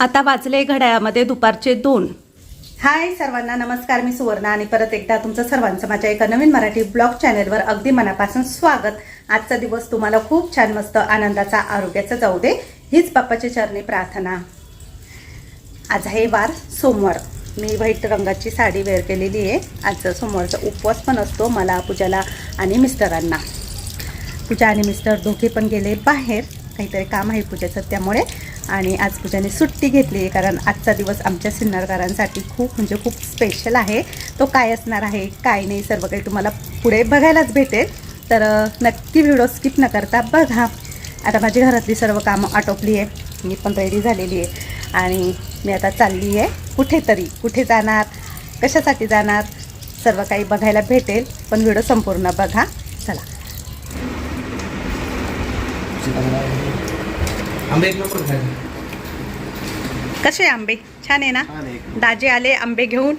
आता वाजले घड्याळामध्ये दुपारचे दोन. हाय सर्वांना नमस्कार मी सुवर्णा आणि परत एकदा तुमचं सर्वांचं माझ्या एका नवीन मराठी ब्लॉग चॅनेलवर अगदी मनापासून स्वागत. आजचा दिवस तुम्हाला खूप छान मस्त आनंदाचा आरोग्याचा जाऊ दे हीच बाप्पाची चरणी प्रार्थना. आज आहे वार सोमवार. मी व्हाईट रंगाची साडी वेअर केलेली आहे. आज सोमवारचा उपवास पण असतो मला पूजाला आणि मिस्टरांना. पूजा आणि मिस्टर दोघे पण गेले बाहेर. काहीतरी काम आहे पूजाचं त्यामुळे. आणि आज पूजाने सुट्टी घेतली आहे कारण आजचा दिवस आमच्या सिन्नरकरांसाठी खूप म्हणजे खूप स्पेशल आहे. तो काय असणार आहे काय नाही सर्व काही तुम्हाला पुढे बघायलाच भेटेल. तर नक्की व्हिडिओ स्किप न करता बघा. आता माझी घरातली सर्व कामं आटोपली आहे. मी पण रेडी झालेली आहे. आणि मी आता चालली आहे कुठेतरी. कुठे जाणार? कशासाठी जाणार? सर्व काही बघायला भेटेल. पण व्हिडिओ संपूर्ण बघा. चला. आंबे एक नंबर खायला कसे आंबे? छान आहे ना? दाजे आले आंबे घेऊन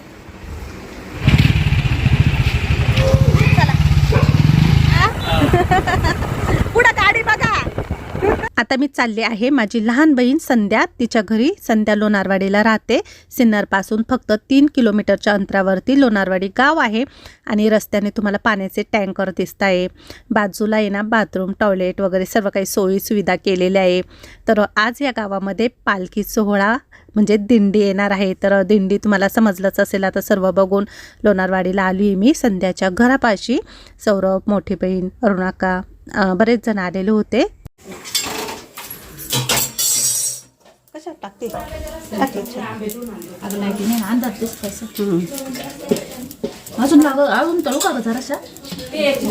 पुढं गाडी बघा आता मी चालले आहे माझी लहान बहीण संध्या. तिच्या घरी संध्या लोणारवाडीला राहते. सिन्नरपासून फक्त तीन किलोमीटरच्या अंतरावरती लोणारवाडी गाव आहे आणि रस्त्याने तुम्हाला पाण्याचे टँकर दिसत आहे. बाजूला आहे ना बाथरूम टॉयलेट वगैरे सर्व काही सोयी सुविधा केलेल्या आहे. तर आज या गावामध्ये पालखी सोहळा म्हणजे दिंडी येणार आहे. तर दिंडी तुम्हाला समजलंच असेल. आता सर्व बघून लोणारवाडीला आली मी संध्याच्या घरापाशी. सौरभ मोठी बहीण अरुणाका बरेच जण आलेले होते. कशात टाकते? अंदाज अजून लाग अजून तळू का ग जराशा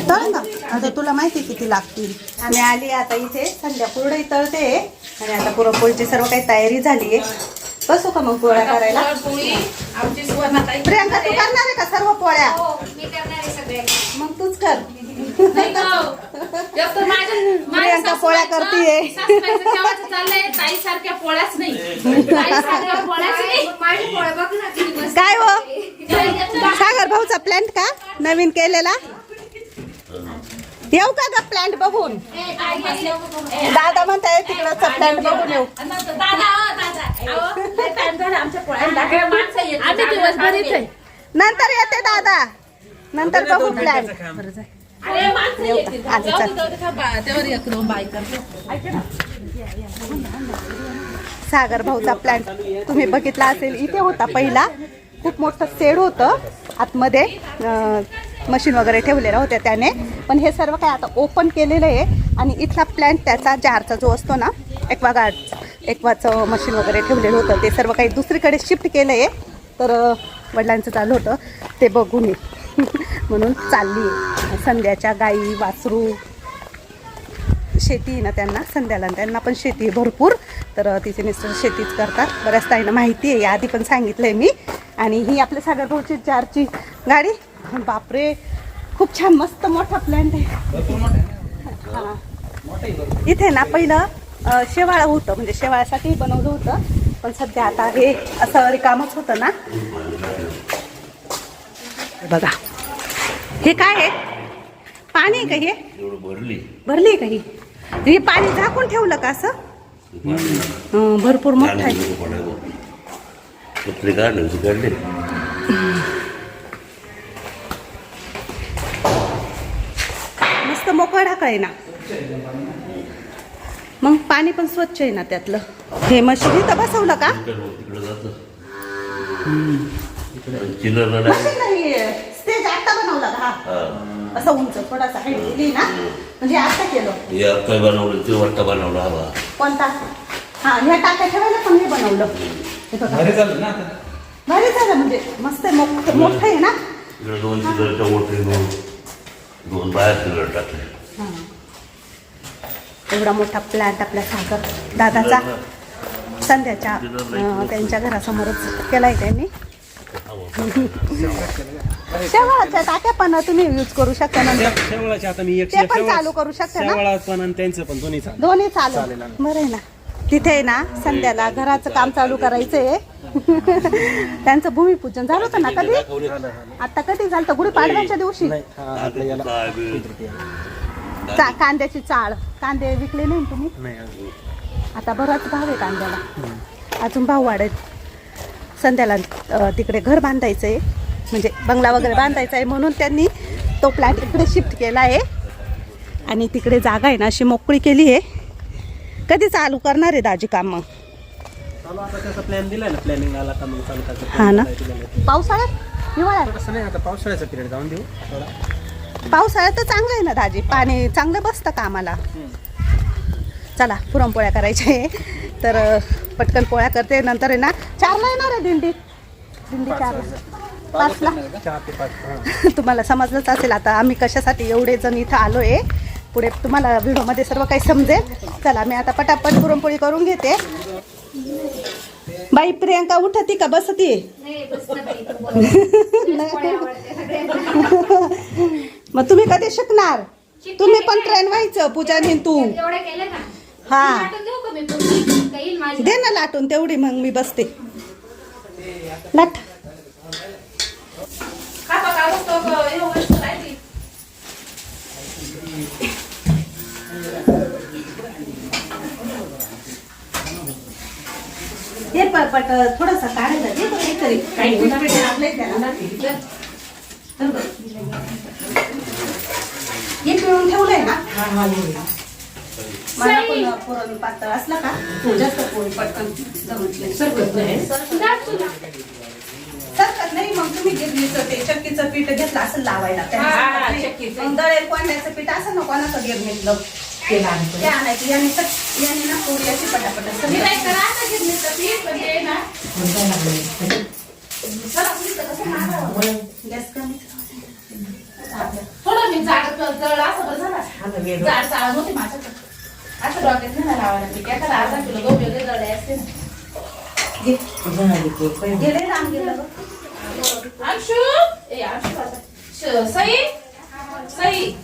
तळ ना आता तुला माहिती किती लागतील. आम्ही आली आता इथे संध्या पुरडे तळते. आणि आता पुरणपोळीची सर्व काही तयारी झाली आहे. बसू का मग पोळ्या करायला? पोळी आमची सुवर्णाताई प्रियांका तू करणार आहे का सर्व पोळ्या? हो मी करणार आहे सगळे. मग तूच कर. नाही. एक तर माझ्या- माझ्या प्रियांका पोळ्या सासूबाईचं- करतीये. सासूबाईचं केव्हाचं चाललंय. ताई सारख्या पोळ्याच नाही ताई सारख्या पोळ्याच नाही माझी पोळ्या बघ ना किती मस्त. काय हो? सागर भाऊचा प्लॅन्ट का? नवीन केलेला? येऊ का ग प्लॅन्ट बघून? दादा म्हणताय तिकडचा प्लॅन्ट बघून येऊ. आम्ही दिवसभर इथे नंतर येते दादा. नंतर बघू प्लॅन सागर भाऊचा प्लॅन तुम्ही बघितला असेल इथे होता पहिला. खूप मोठं सेड होतं. आतमध्ये मशीन वगैरे ठेवलेल्या होत्या त्याने. पण हे सर्व काय आता ओपन केलेलं आहे. आणि इथला प्लॅन त्याचा जारचा जो असतो ना एक्वा गार्ड एक्वाचं मशीन वगैरे ठेवलेलं होतं. ते सर्व काही दुसरीकडे शिफ्ट केलं आहे तर वडिलांचं चालू होतं. ते बघून म्हणून चालली. संध्याच्या गाई वासरू. शेती ना त्यांना संध्याला. त्यांना पण शेती आहे भरपूर. तर तिचे मिस्टर शेतीच करतात. बऱ्याच ताईंना माहिती आहे. आधी पण सांगितलं आहे मी. आणि ही आपल्या सागर भाऊची चारची गाडी. बापरे. खूप छान मस्त मोठा प्लॅन्ट आहे. हां. इथे ना पहिलं शेवाळं होतं. म्हणजे शेवाळ्यासाठी बनवलं होतं. पण सध्या आता हे असं रिकामच होतं ना. बघा. हे काय आहे? पाणी आहे का हे? भरली. भरली आहे का ही? हे पाणी झाकून ठेवलं का असं? हं, भरपूर मोठं आहे. पत्रे काढले होते काढले. मस्त मोकळं ढाकळ आहे ना. मग पाणी पण स्वच्छ आहे ना त्यातलं. हे मशीन इथं बसवलं का? तिकडं जात. नाही. स्टेज आता बनवला का? हा. असं उंच थोडासा हाईट दिली ना? म्हणजे आता केलं. हे बनवलं ते वाटता बनवला हवा कोणता? हा ह्या टाक्या ठेवायला पण हे बनवलं. हे बघा. झालं ना आता? भारी झालं म्हणजे मस्त आहे मोठं मोठं आहे ना? इकडे दोन चिल्लरच्या मोठे दोन दोन बाहेर चिल्लर टाकले. हां. एवढा मोठा प्लॅन्ट आपल्या सागर दादाचा संध्याच्या अं, त्यांच्या घरासमोरच केलाय त्यांनी. शेवाळाच्या टाक्या पण तुम्ही यूज करू शकता नंतर. शेवळाचे आता मी एक ते पण चालू करू शकता ना? शेवळा पण आणि त्यांचं पण दोन्ही चालू. दोन्ही चालू. बरं आहे ना. तिथे आहे ना संध्याला घराचं काम चालू करायचंय. त्यांचं भूमिपूजन झालं होतं ना कधी? आता कधी झालं होतं? गुढीपाडव्याच्या दिवशी? चा- कांद्याची चाळ. कांदे विकले नाही ना तुम्ही. आता बराच भाव आहे कांद्याला. अजून भाऊ वाढत संध्याला तिकडे घर बांधायचं आहे म्हणजे बंगला वगैरे बांधायचा आहे म्हणून त्यांनी तो प्लॅट इकडे शिफ्ट केला आहे. आणि तिकडे जागा आहे ना अशी मोकळी केली आहे. कधी चालू करणार आहे दाजी काम. मग हा ना. पावसाळ्यात? हिवाळ्यात? पावसाळ्याचा पिरियड जाऊन देऊ पावसाळ्यात तर चांगलं आहे ना दाजी पाणी चांगलं बसतं का आम्हाला चला पुरणपोळ्या करायच्या आहे. तर पटकन पोळ्या करते. नंतर आहे ना चारला येणार आहे दिंडी. दिंडी चार पाचला. तुम्हाला समजलंच असेल आता आम्ही कशासाठी एवढे जण इथं आलो आहे पुढे तुम्हाला व्हिडिओमध्ये सर्व काही समजेल. चला मी आता पटापट पुरणपोळी करून घेते. बाई प्रियंका उठती का? बसती? मग तुम्ही कधी शिकणार? तुम्ही पण ट्रेन व्हायचं पूजा तू. हा. माझी दे ना लाटून तेवढी मग मी बसते. लाट. हा थोडंसं काढायला दे. काहीतरी काही आपलंय त्याला. हे पिळून ठेवलंय ना? मला पण पुरण पातळ असलं का? जास्त पोळी पटकन सरकत नाही. सरकत मग तुम्ही गिरणीचं ते चक्कीचं पीठ घेतलं असं लावायला. मग दळेल कोंड्याचं पीठ असं नको ना गिरणीतलं ते आणायचं. याने ना पोळी अशी पटापट सगळी नाही करा, आता गिरणीचं पीठ, ना. गॅस कमी. थोडं मी जाड जळ असं बरं झालं. जाड चाळण होती माझ्याकडे. असं डोक्यात नाही ना लावायला पीठ. एखादा अर्धा किलो गहू वेगळे जळे असते ना. गेले राम गेलं बघ. अंशू ए अंशू आता. श- सई सई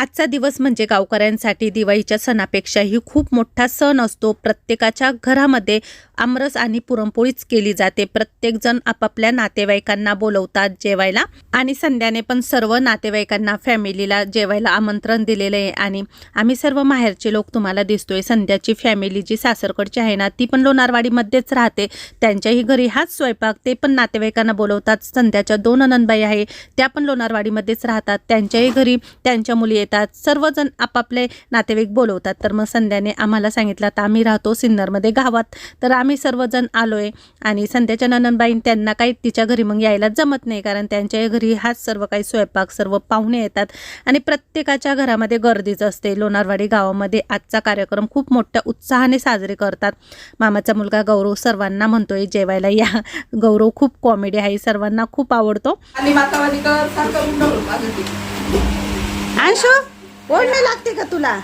आजचा दिवस म्हणजे गावकऱ्यांसाठी दिवाळीच्या सणापेक्षाही खूप मोठा सण असतो प्रत्येकाच्या घरामध्ये आमरस आणि पुरणपोळीच केली जाते. प्रत्येकजण आपापल्या नातेवाईकांना बोलवतात जेवायला आणि संध्याने पण सर्व नातेवाईकांना फॅमिलीला जेवायला आमंत्रण दिलेलं आहे. आणि आम्ही सर्व माहेरचे लोक तुम्हाला दिसतोय. संध्याची फॅमिली जी सासरकडची आहे ना ती पण लोणारवाडीमध्येच राहते. त्यांच्याही घरी हाच स्वयंपाक ते पण नातेवाईकांना बोलवतात. संध्याच्या दोन अनंतबाई आहे त्या पण लोणारवाडीमध्येच राहतात. त्यांच्याही घरी त्यांच्या मुली येतात. सर्वजण आपापले नातेवाईक बोलवतात. तर मग संध्याने आम्हाला सांगितलं आता आम्ही राहतो सिन्नरमध्ये गावात. तर आम्ही सर्वजण आलोय आणि संध्याच्या ननंदबाईन त्यांना काही तिच्या घरी मग यायला जमत नाही कारण त्यांच्या घरी हाच सर्व काही स्वयंपाक सर्व पाहुणे येतात. आणि प्रत्येकाच्या घरामध्ये गर्दीच असते. लोणारवाडी गावामध्ये आजचा कार्यक्रम खूप मोठ्या उत्साहाने साजरे करतात. मामाचा मुलगा गौरव सर्वांना म्हणतोय जेवायला या. गौरव खूप कॉमेडी आहे सर्वांना खूप आवडतो. अंशू ओढणे लागते का तुला?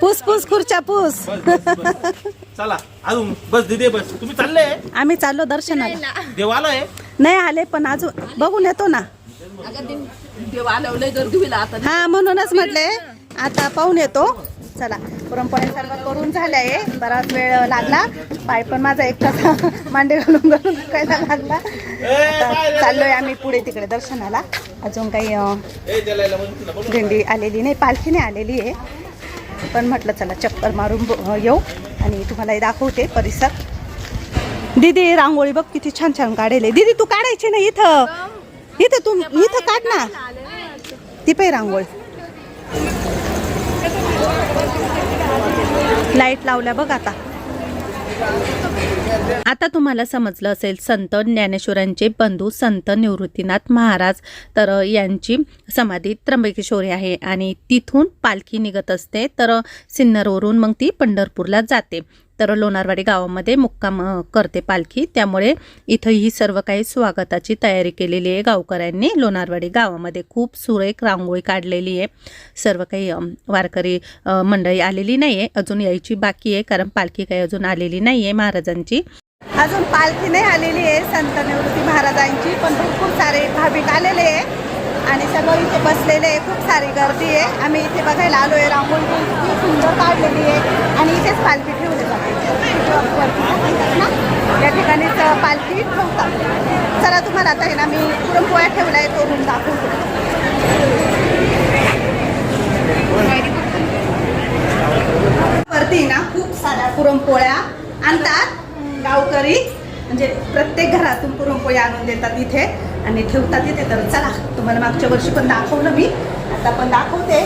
पूस पूस खुर्च्या पूस. चला अजून बस दिदे बस. तुम्ही चालले? आम्ही चाललो दर्शनाला. देव आलाय? नाही आले पण अजून बघून येतो ना. हा म्हणूनच म्हटले. आता पाहून येतो. चला पुरणपोळ्या सर्व करून झाल्या आहे बराच वेळ लागला. पाय पण माझा एक तास मांडे घालून घालून दुखायला लागला. चाललोय आम्ही पुढे तिकडे दर्शनाला. अजून काही दिंडी आलेली नाही पालखी नाही आलेली आहे. पण म्हटलं चला चक्कर मारून येऊ. आणि तुम्हाला दाखवते परिसर. दीदी रांगोळी बघ किती छान छान काढेल दीदी तू काढायची ना इथं. इथं तू इथं काढ ना. ती पाय रांगोळी. लाइट लावल्या बघ आता. आता तुम्हाला समजलं असेल संत ज्ञानेश्वरांचे बंधू संत निवृत्तीनाथ महाराज. तर यांची समाधी त्र्यंबकेश्वरी आहे आणि तिथून पालखी निघत असते. तर सिन्नरवरून मग ती पंढरपूरला जाते. तर लोणारवाडी गावामध्ये मुक्काम करते पालखी. त्यामुळे इथं ही सर्व काही स्वागताची तयारी केलेली आहे. गावकऱ्यांनी लोणारवाडी गावामध्ये खूप सुरेख रांगोळी काढलेली आहे. सर्व काही वारकरी मंडळी आलेली नाही आहे अजून यायची बाकी आहे कारण पालखी काही अजून आलेली नाही आहे महाराजांची. अजून पालखी नाही आलेली आहे संत निवृत्ती महाराजांची पण खूप सारे भाविक आलेले आहे. आणि सर्व इथे बसलेले आहे. खूप सारी गर्दी आहे. आम्ही इथे बघायला आलो आहे रांगोळी पण खूप सुंदर काढलेली आहे. आणि इथेच पालखी ठेवली जाते. ना या ठिकाणीच पालखी ठेवतात. चला तुम्हाला आता आहे ना मी पुरणपोळ्या ठेवला आहे तो रूम दाखवतो वरती ना खूप साऱ्या पुरणपोळ्या आणतात. गावकरी म्हणजे प्रत्येक घरातून पुरणपोळी आणून देतात इथे. आणि ठेवतात इथे. तर चला तुम्हाला मागच्या वर्षी पण दाखवलं मी. आता पण दाखवते.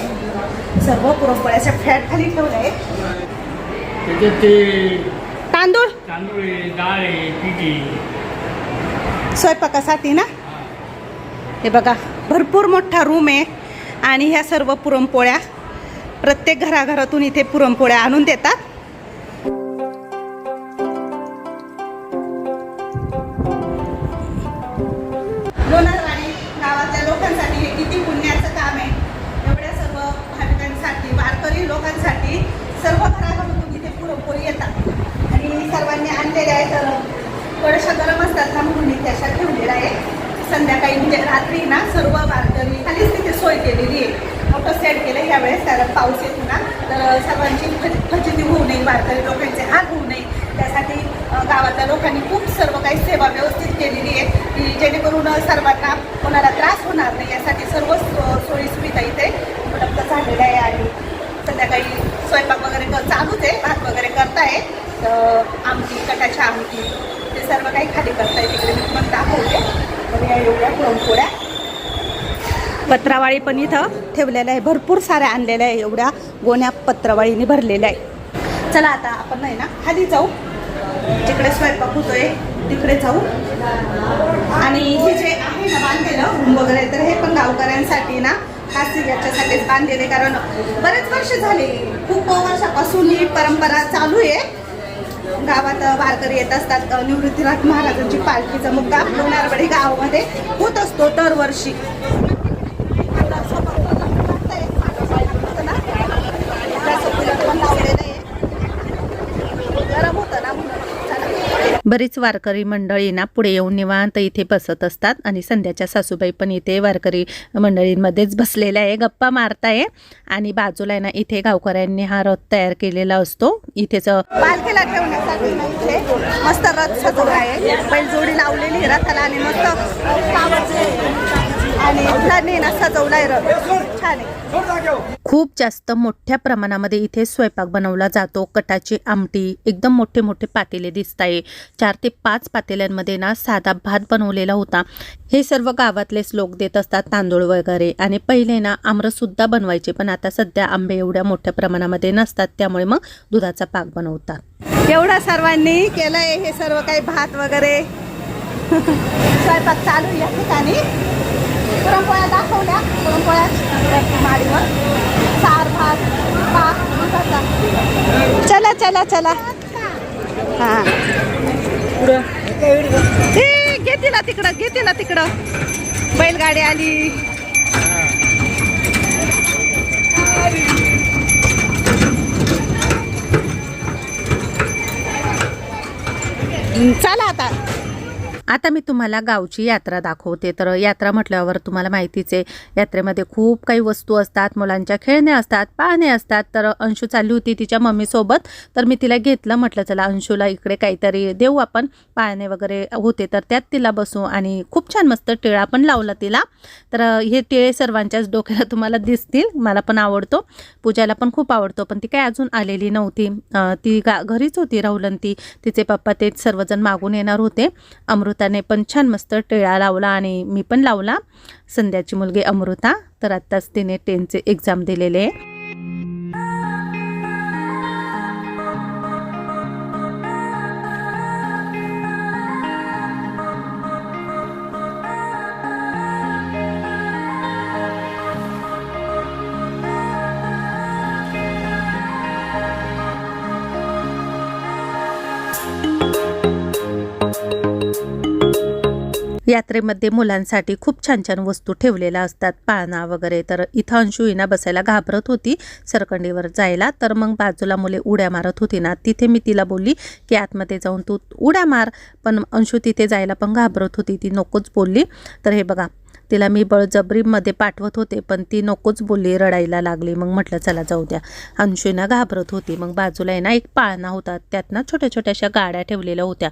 सर्व पुरणपोळ्याच्या फॅट खाली ठेवलंय. त्याच्यात ते तांदूळ? तांदूळ आहे डाळ आहे आहे. स्वयंपाकासाठी ना? हे बघा भरपूर मोठा रूम आहे. आणि ह्या सर्व पुरणपोळ्या प्रत्येक घराघरातून इथे पुरणपोळ्या आणून देतात. गरम म्हणून इथे अशा ठेवलेला आहे संध्याकाळी म्हणजे रात्री ना सर्व वारकरी खालीच तिथे सोय केलेली आहे. मोठं सेट केलं यावेळेस कारण पाऊस येतो ना तर सर्वांची फजिती होऊ नये वारकरी लोकांचे हात होऊ नये. त्यासाठी गावातल्या लोकांनी खूप सर्व काही सेवा व्यवस्थित केलेली आहे की जेणेकरून सर्वांना कोणाला त्रास होणार नाही यासाठी सर्व सोयी सुविधा इथे उपलब्ध झालेल्या आहे. आणि संध्याकाळी स्वयंपाक वगैरे क- चालूच आहे भात वगैरे करताय. आमटी कटाच्या आमटी ते सर्व काही खाली करताय तिकडे. मी पण दाखवते. तर या एवढ्या पुरणपोळ्या पत्रावाळी पण इथं ठेवलेल्या आहे. भरपूर साऱ्या आणलेल्या आहे. एवढ्या गोण्या पत्रावाळीने भरलेल्या आहे. चला आता आपण नाही ना खाली जाऊ. जिकडे स्वयंपाक होतोय तिकडे जाऊ. आणि हे जे आहे ना बांधलेलं रूम वगैरे तर हे पण गावकऱ्यांसाठी ना खासी याच्यासाठीच बांधलेले कारण बरेच वर्ष झाले खूप वर्षापासून ही परंपरा चालू आहे. गावात वारकरी येत असतात निवृत्तीनाथ महाराजांची पालखीचा मुक्काम लोणारवाडी गावामध्ये होत असतो दरवर्षी गरम होतं ना म्हणून चला. बरीच वारकरी मंडळी ना पुढे येऊन निवांत इथे बसत असतात आणि संध्याच्या सासूबाई पण इथे वारकरी मंडळींमध्येच बसलेल्या आहे गप्पा मारताय. आणि बाजूला आहे ना इथे गावकऱ्यांनी हा रथ तयार केलेला असतो. इथेच पालखीला ठेवण्यासाठी इथे मस्त रथ सजवला आहे. बैलजोडी लावलेली रथाला आणि मस्त आणि ना सजवलाय छान आहे. खूप जास्त मोठ्या प्रमाणामध्ये इथे स्वयंपाक बनवला जातो. कटाची आमटी एकदम मोठे मोठे पातेले दिसत आहे चार ते पाच पातेल्यांमध्ये ना साधा भात बनवलेला होता. हे सर्व गावातलेच लोक देत असतात तांदूळ वगैरे. आणि पहिले ना आमरससुद्धा बनवायचे पण आता सध्या आंबे एवढ्या मोठ्या प्रमाणामध्ये नसतात. त्यामुळे मग दुधाचा पाक बनवतात. एवढा सर्वांनी केलंय हे सर्व काही भात वगैरे. स्वयंपाक चालू या ठिकाणी. पुरणपोळ्या दाखवल्या. पुरणपोळ्या माडीवर. सार भात पाक चला चला चला. हा. घेते ना तिकडं घेते ना तिकडं. बैलगाडी आली. चला आता. आता मी तुम्हाला गावची यात्रा दाखवते. तर यात्रा म्हटल्यावर तुम्हाला माहितीच आहे यात्रेमध्ये खूप काही वस्तू असतात मुलांच्या खेळणे असतात पाहणे असतात. तर अंशू चालली होती तिच्या मम्मीसोबत तर मी तिला घेतलं म्हटलं चला अंशूला इकडे काहीतरी देऊ आपण पाळणे वगैरे होते. तर त्यात तिला बसू आणि खूप छान मस्त टिळा पण लावला तिला. तर हे टिळे सर्वांच्याच डोक्याला तुम्हाला दिसतील मला पण आवडतो. पूजाला पण खूप आवडतो पण ती काय अजून आलेली नव्हती. ती गा घरीच होती राहुलन ती. तिचे पप्पा तेच सर्वजण मागून येणार होते. अमृत त्याने पण छान मस्त टिळा लावला आणि मी पण लावला. संध्याची मुलगी अमृता तर आत्ताच तिने टेनचे एक्झाम दिलेले. आहे यात्रेमध्ये मुलांसाठी खूप छान छान वस्तू ठेवलेल्या असतात. पाळणा वगैरे. तर इथं अंशुईना बसायला घाबरत होती सरकंडीवर जायला. तर मग बाजूला मुले उड्या मारत होती ना. तिथे मी तिला बोलली की आतमध्ये जाऊन तू उड्या मार. पण अंशू तिथे जायला पण घाबरत होती. ती नकोच बोलली. तर हे बघा. तिला मी बळजबरीमध्ये पाठवत होते पण ती नकोच बोलली. रडायला लागली. मग म्हटलं चला जाऊ द्या. अंशूना घाबरत होती. मग बाजूला आहे ना एक पाळणा होता. त्यात ना छोट्या छोट्याशा गाड्या ठेवलेल्या होत्या.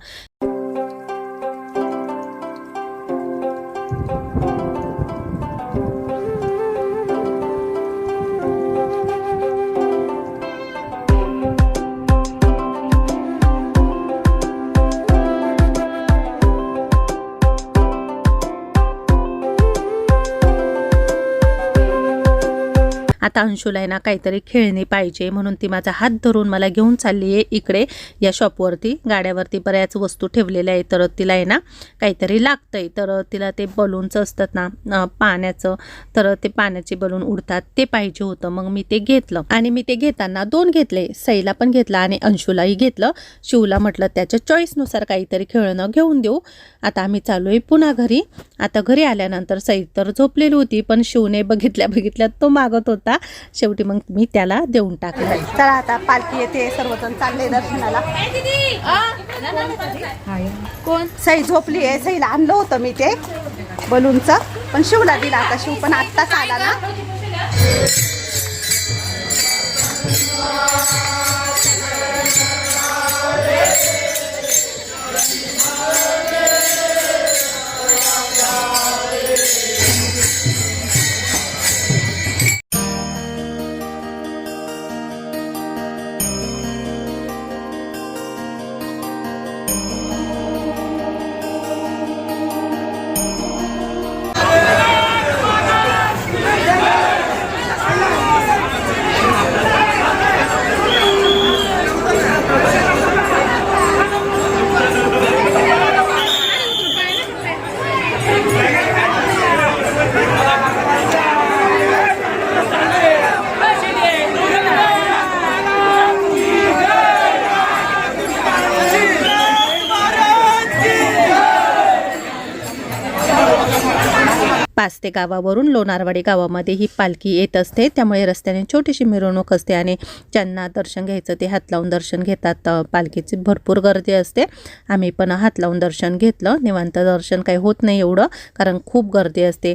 आता अंशूला आहे ना काहीतरी खेळणी पाहिजे म्हणून ती माझा हात धरून मला घेऊन चालली आहे इकडे. या शॉपवरती गाड्यावरती बऱ्याच वस्तू ठेवलेल्या आहे तर तिला आहे ना काहीतरी लागतंय. तर तिला ते बलूनचं असतात ना पाण्याचं तर ते पाण्याचे बलून उडतात. ते पाहिजे होतं. मग मी ते घेतलं. आणि मी ते घेताना दोन घेतले. सईला पण घेतला आणि अंशूलाही घेतलं. शिवला म्हटलं त्याच्या चॉईसनुसार काहीतरी खेळणं घेऊन देऊ. आता आम्ही चालू आहे पुन्हा घरी. आता घरी आल्यानंतर सई तर झोपलेली होती पण शिवने बघितल्या बघितल्या तो मागत होता. शेवटी मग मी त्याला देऊन टाकलं. चला आता पालखी येते सर्वजण चालले दर्शनाला. कोण? सई झोपली आहे. सईला आणलं होतं मी ते बलूनचं. पण शिवला दिला आता. शिव पण आत्ताच आला ना. पाच ते गावावरून लोणारवाडी गावामध्ये ही पालखी येत असते. त्यामुळे रस्त्याने छोटीशी मिरवणूक असते आणि ज्यांना दर्शन घ्यायचं ते हात लावून दर्शन घेतात. पालखीची भरपूर गर्दी असते. आम्ही पण हात लावून दर्शन घेतलं. निवांत दर्शन काही होत नाही एवढं कारण खूप गर्दी असते.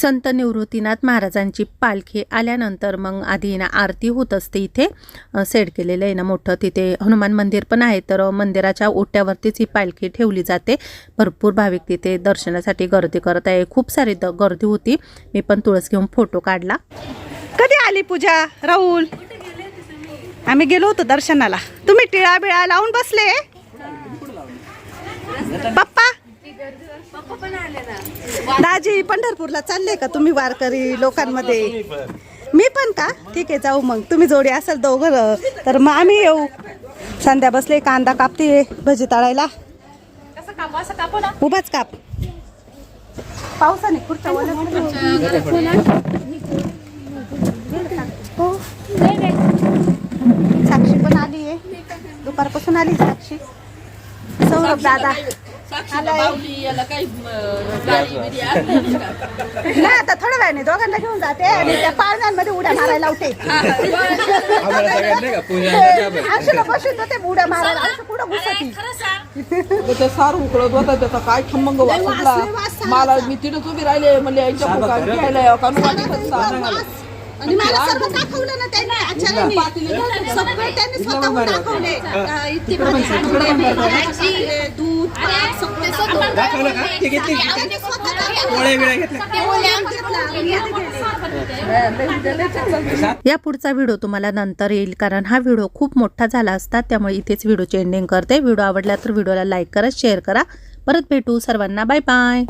संत निवृत्तीनाथ महाराजांची पालखी आल्यानंतर मग आधी ना आरती होत असते इथे. सेट केलेलं आहे ना मोठं. तिथे हनुमान मंदिर पण आहे तर मंदिराच्या ओट्यावरतीच ही पालखी ठेवली जाते. भरपूर भाविक तिथे दर्शनासाठी गर्दी करत आहे. खूप सारी द गर्दी होती. मी पण तुळस घेऊन फोटो काढला. कधी आली पूजा? राहुल? आम्ही गेलो होतो दर्शनाला. तुम्ही टिळा बिळा लावून बसले? पप्पा? दाजी पंढरपूरला चालले का तुम्ही वारकरी लोकांमध्ये? मी पण का? ठीक आहे जाऊ मग. तुम्ही जोडी असाल दोघं तर मग आम्ही येऊ. संध्या बसले कांदा कापते भजी तळायला. उभाच काप. पावसाने खुर्च्या हो. साक्षी पण आली आहे दुपारपासून आली साक्षी. सौरभ दादा. नाही आता थोड्या वेळाने दोघांना घेऊन जाते. आणि त्या पाळण्यांमध्ये उड्या मारायला लावते. अक्षला बसून होते उड्या मारायला. घुसती? ते सार उकळत होता त्याचा काय खमंग वास वास सुटला. लय वास सांगतो. मला मी तिथेच उभी राहिले म्हणले यांच्या फुका घ्यायला वाटी आणि मला सर्व दाखवलं ना त्यांनी आचार्यांनी. सगळं त्यांनी स्वतःहून दाखवले अं, इतकी भाजी सांगितली, भाजी, दूध ताक, सगळं दाखवलं. त्यांनी स्वतः दाखवलं. पोळ्या बिळ्या घेतल्या. पोळ्या घेतल्या. या पुढचा व्हिडिओ तुम्हाला नंतर येईल कारण हा व्हिडिओ खूप मोठा झाला असता त्यामुळे इथेच व्हिडिओची एंडिंग करते. व्हिडिओ आवडला तर व्हिडिओला लाईक करा शेअर करा. परत भेटू सर्वांना. Bye bye